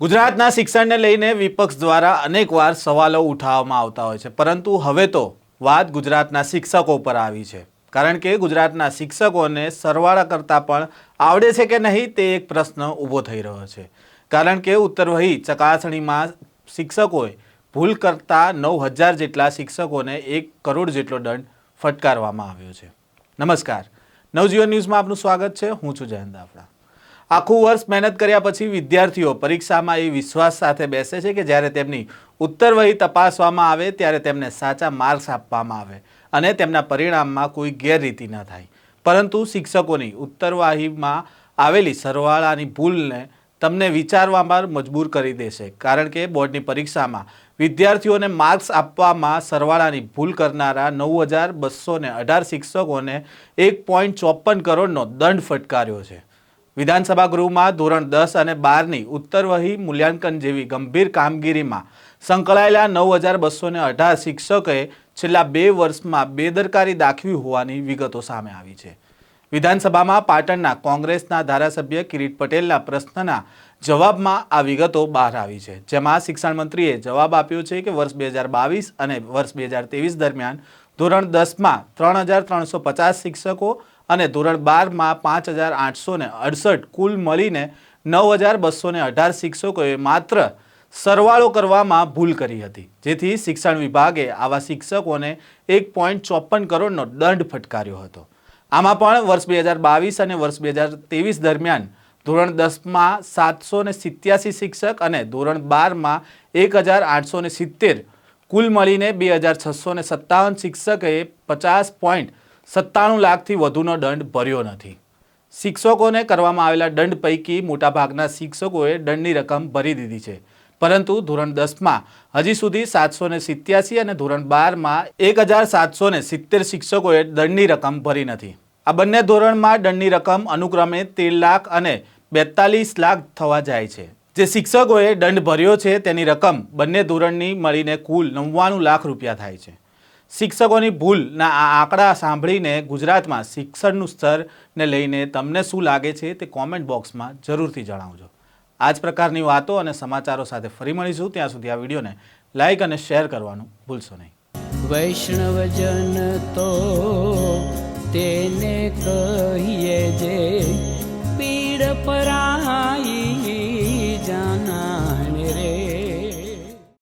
ગુજરાતના શિક્ષણને લઈને વિપક્ષ દ્વારા અનેકવાર સવાલો ઉઠાવવામાં આવતા હોય છે. પરંતુ હવે તો વાત ગુજરાતના શિક્ષકો પર આવી છે. કારણ કે ગુજરાતના શિક્ષકોને સરવાળા કરતાં પણ આવડે છે કે નહીં તે એક પ્રશ્ન ઊભો થઈ રહ્યો છે. કારણ કે ઉત્તરવહી ચકાસણીમાં શિક્ષકોએ ભૂલ કરતા નવ હજાર જેટલા શિક્ષકોને એક કરોડ જેટલો દંડ ફટકારવામાં આવ્યો છે. નમસ્કાર. નવજીવન ન્યૂઝમાં આપનું સ્વાગત છે. હું છું જયંત દાફડા. આખું વર્ષ મહેનત કર્યા પછી વિદ્યાર્થીઓ પરીક્ષામાં એ વિશ્વાસ સાથે બેસે છે કે જ્યારે તેમની ઉત્તરવહી તપાસવામાં આવે ત્યારે તેમને સાચા માર્ક્સ આપવામાં આવે અને તેમના પરિણામમાં કોઈ ગેરરીતિ ન થાય. પરંતુ શિક્ષકોની ઉત્તરવાહીમાં આવેલી સરવાળાની ભૂલને તમને વિચારવામાં મજબૂર કરી દેશે. કારણ કે બોર્ડની પરીક્ષામાં વિદ્યાર્થીઓને માર્ક્સ આપવામાં સરવાળાની ભૂલ કરનારા નવ હજાર બસો અઢાર શિક્ષકોને એક પોઈન્ટ ચોપન કરોડનો દંડ ફટકાર્યો છે. વિધાનસભા ગૃહમાં ધોરણ દસ અને બારની ઉત્તરવહી મૂલ્યાંકન જેવી ગંભીર કામગીરીમાં સંકળાયેલા નવ હજાર બસો ને અઢાર શિક્ષકોએ છેલ્લા બે વર્ષમાં બેદરકારી દાખવી હોવાની વિગતો સામે આવી છે. વિધાનસભામાં પાટણના કોંગ્રેસના ધારાસભ્ય કિરીટ પટેલના પ્રશ્નના જવાબમાં આ વિગતો બહાર આવી છે. જેમાં શિક્ષણ મંત્રીએ જવાબ આપ્યો છે કે વર્ષ બે હજાર બાવીસ અને વર્ષ બે હજાર ત્રેવીસ દરમિયાન ધોરણ દસમાં ત્રણ હજાર ત્રણસો પચાસ શિક્ષકો અને ધોરણ બારમાં પાંચ હજાર આઠસો અડસઠ કુલ મળીને નવ હજાર બસો અઢાર શિક્ષકોએ માત્ર સરવાળો કરવામાં ભૂલ કરી હતી. જેથી શિક્ષણ વિભાગે આવા શિક્ષકોને એક પોઈન્ટ ચોપન કરોડનો દંડ ફટકાર્યો હતો. આમાં પણ વર્ષ બે હજાર બાવીસ અને વર્ષ બે હજાર ત્રેવીસ દરમિયાન ધોરણ દસમાં સાતસો ને સિત્યાસી શિક્ષક અને ધોરણ બારમાં એક હજાર આઠસો ને સિત્તેર કુલ મળીને બે હજાર છસો સત્તાવન શિક્ષકે પચાસ પોઈન્ટ સત્તાણું લાખથી વધુનો દંડ ભર્યો નથી. શિક્ષકોને કરવામાં આવેલા દંડ પૈકી મોટાભાગના શિક્ષકોએ દંડની રકમ ભરી દીધી છે. પરંતુ ધોરણ દસમાં હજી સુધી સાતસો ને સિત્યાસી અને ધોરણ બારમાં એક હજાર સાતસો ને સિત્તેર શિક્ષકોએ દંડની રકમ ભરી નથી. આ બંને ધોરણમાં દંડની રકમ અનુક્રમે તેર લાખ અને બેતાલીસ લાખ થવા જાય છે. જે શિક્ષકોએ દંડ ભર્યો છે તેની રકમ બંને ધોરણની મળીને કુલ નવ્વાણું લાખ રૂપિયા થાય છે. શિક્ષકોની ભૂલના આ આંકડા સાંભળીને ગુજરાતમાં શિક્ષણનું સ્તરને લઈને તમને શું લાગે છે તે કોમેન્ટ બોક્સમાં જરૂરથી જણાવજો. આ જ પ્રકારની વાતો અને સમાચારો સાથે ફરી મળીશું. ત્યાં સુધી આ વિડીયોને લાઇક અને શેર કરવાનું ભૂલશો નહીં. વૈષ્ણવજન તો તેને કહીએ